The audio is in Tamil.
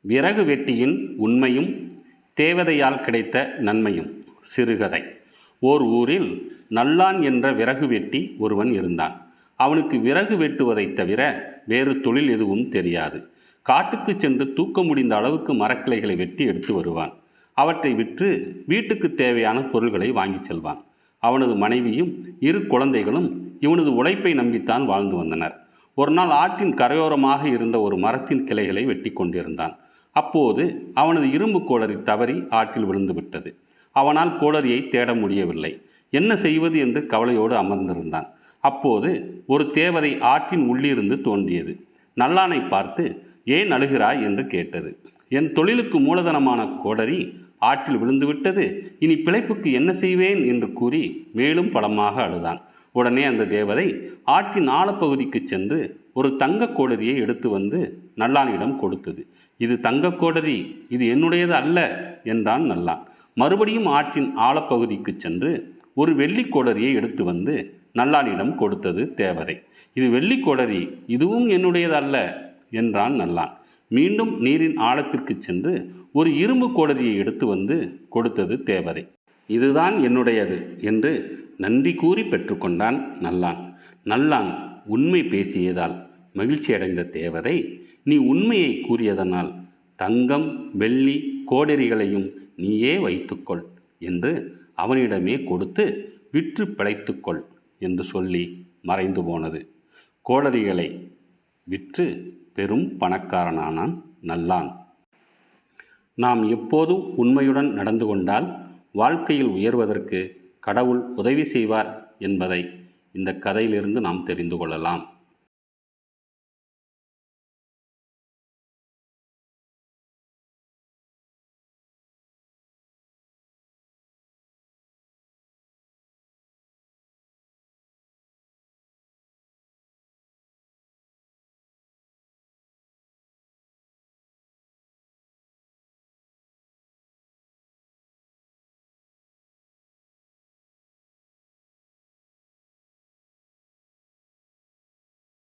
விறகு வெட்டியின் உண்மையும் தேவதையால் கிடைத்த நன்மையும் சிறுகதை. ஓர் ஊரில் நல்லான் என்ற விறகு வெட்டி ஒருவன் இருந்தான். அவனுக்கு விறகு வெட்டுவதைத் தவிர வேறு தொழில் எதுவும் தெரியாது. காட்டுக்கு சென்று தூக்க முடிந்த அளவுக்கு மரக்கிளைகளை வெட்டி எடுத்து வருவான். அவற்றை விற்று வீட்டுக்கு தேவையான பொருள்களை வாங்கிச் செல்வான். அவனது மனைவியும் இரு குழந்தைகளும் இவனது உழைப்பை நம்பித்தான் வாழ்ந்து வந்தனர். ஒரு நாள் ஆற்றின் கரையோரமாக இருந்த ஒரு மரத்தின் கிளைகளை வெட்டி கொண்டிருந்தான். அப்போது அவனது இரும்பு கோளரி தவறி ஆற்றில் விழுந்துவிட்டது அவனால் கோளரியை தேட முடியவில்லை. என்ன செய்வது என்று கவலையோடு அமர்ந்திருந்தான். அப்போது ஒரு தேவதை ஆற்றின் உள்ளிருந்து தோன்றியது. நல்லானை பார்த்து ஏன் அழுகிறாய்? என்று கேட்டது. என் தொழிலுக்கு மூலதனமான கோடரி ஆற்றில் விழுந்துவிட்டது இனி பிழைப்புக்கு என்ன செய்வேன்? என்று கூறி மேலும் பலமாக அழுதான். உடனே அந்த தேவதை ஆற்றின் ஆழப்பகுதிக்கு சென்று ஒரு தங்கக் கோடரியை எடுத்து வந்து நல்லானிடம் கொடுத்தது. இது தங்கக் கோடரி இது என்னுடையது அல்ல என்றான் நல்லான். மறுபடியும் ஆற்றின் ஆழப்பகுதிக்கு சென்று ஒரு வெள்ளிக் கோடரியை எடுத்து வந்து நல்லானிடம் கொடுத்தது தேவதை. இது வெள்ளி கோடரி இதுவும் என்னுடையது அல்ல என்றான் நல்லான். மீண்டும் நீரின் ஆழத்திற்கு சென்று ஒரு இரும்பு கோடரியை எடுத்து வந்து கொடுத்தது தேவதை. இதுதான் என்னுடையது என்று நன்றி கூறி பெற்றுக்கொண்டான் நல்லான். நல்லான் உண்மை பேசியதால் மகிழ்ச்சியடைந்த தேவதை நீ உண்மையை கூறியதனால் தங்கம் வெள்ளி கோடரிகளையும் நீயே வைத்துக்கொள் என்று அவனிடமே கொடுத்து விற்று பிழைத்துக்கொள் என்று சொல்லி மறைந்து போனது. கோடரிகளை விற்று பெரும் பணக்காரனானான் நல்லான். நாம் எப்போதும் உண்மையுடன் நடந்து கொண்டால் வாழ்க்கையில் உயர்வதற்கு கடவுள் உதவி செய்வார் என்பதை இந்த கதையிலிருந்து நாம் தெரிந்து கொள்ளலாம்.